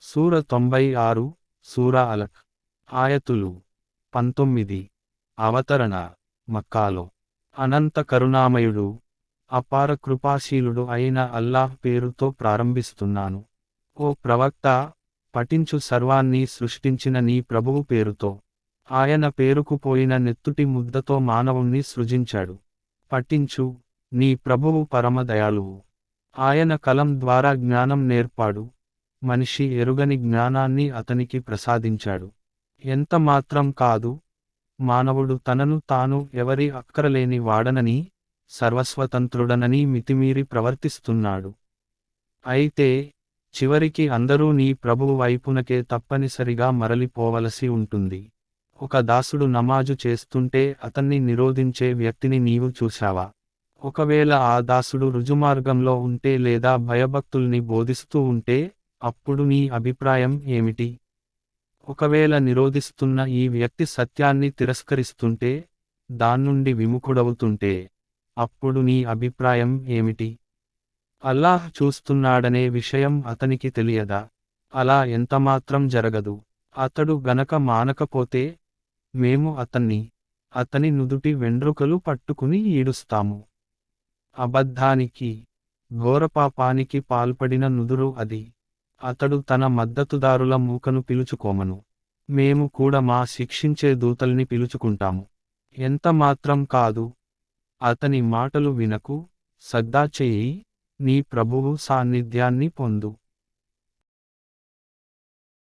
సూర తొంభై ఆరు సూర అలక్. ఆయతులు. పంతొమ్మిది. అవతరణ. మక్కాలో. అనంత కరుణామయుడు అపార కృపాశీలుడు అయిన అల్లాహ్ పేరుతో ప్రారంభిస్తున్నాను. ఓ ప్రవక్త పఠించు సర్వాన్ని సృష్టించిన నీ ప్రభువు పేరుతో. ఆయన పేరుకుపోయిన నెత్తుటి ముద్దతో మానవుణ్ణి సృజించాడు. పఠించు నీ ప్రభువు పరమదయాలువు ఆయన కలం ద్వారా జ్ఞానం నేర్పాడు. మనిషి ఎరుగని జ్ఞానాన్ని అతనికి ప్రసాదించాడు. ఎంత మాత్రం కాదు మానవుడు తనను తాను ఎవరి అక్కరలేని వాడనని సర్వస్వతంత్రుడనని మితిమీరి ప్రవర్తిస్తున్నాడు. అయితే చివరికి అందరూ నీ ప్రభువు వైపునకే తప్పనిసరిగా మరలిపోవలసి ఉంటుంది. ఒక దాసుడు నమాజు చేస్తుంటే అతన్ని నిరోధించే వ్యక్తిని నీవు చూశావా? ఒకవేళ ఆ దాసుడు రుజుమార్గంలో ఉంటే లేదా భయభక్తుల్ని బోధిస్తూ ఉంటే అప్పుడు నీ అభిప్రాయం ఏమిటి? ఒకవేళ నిరోధిస్తున్న ఈ వ్యక్తి సత్యాన్ని తిరస్కరిస్తుంటే దాన్నుండి విముఖుడవుతుంటే అప్పుడు నీ అభిప్రాయం ఏమిటి? అల్లాహ్ చూస్తున్నాడనే విషయం అతనికి తెలియదా? అలా ఎంతమాత్రం జరగదు. అతడు గనక మానకపోతే మేము అతన్ని అతని నుదుటి వెండ్రుకలు పట్టుకుని ఈడుస్తాము. అబద్ధానికి ఘోరపాపానికి పాల్పడిన నుదురు అది. అతడు తన మద్దతుదారుల మూకను పిలుచుకోమను. మేము కూడా మా శిక్షించే దూతల్ని పిలుచుకుంటాము. ఎంత మాత్రం కాదు. అతని మాటలు వినకు సద్దా చెయ్యి నీ ప్రభువు సాన్నిధ్యాన్ని పొందు.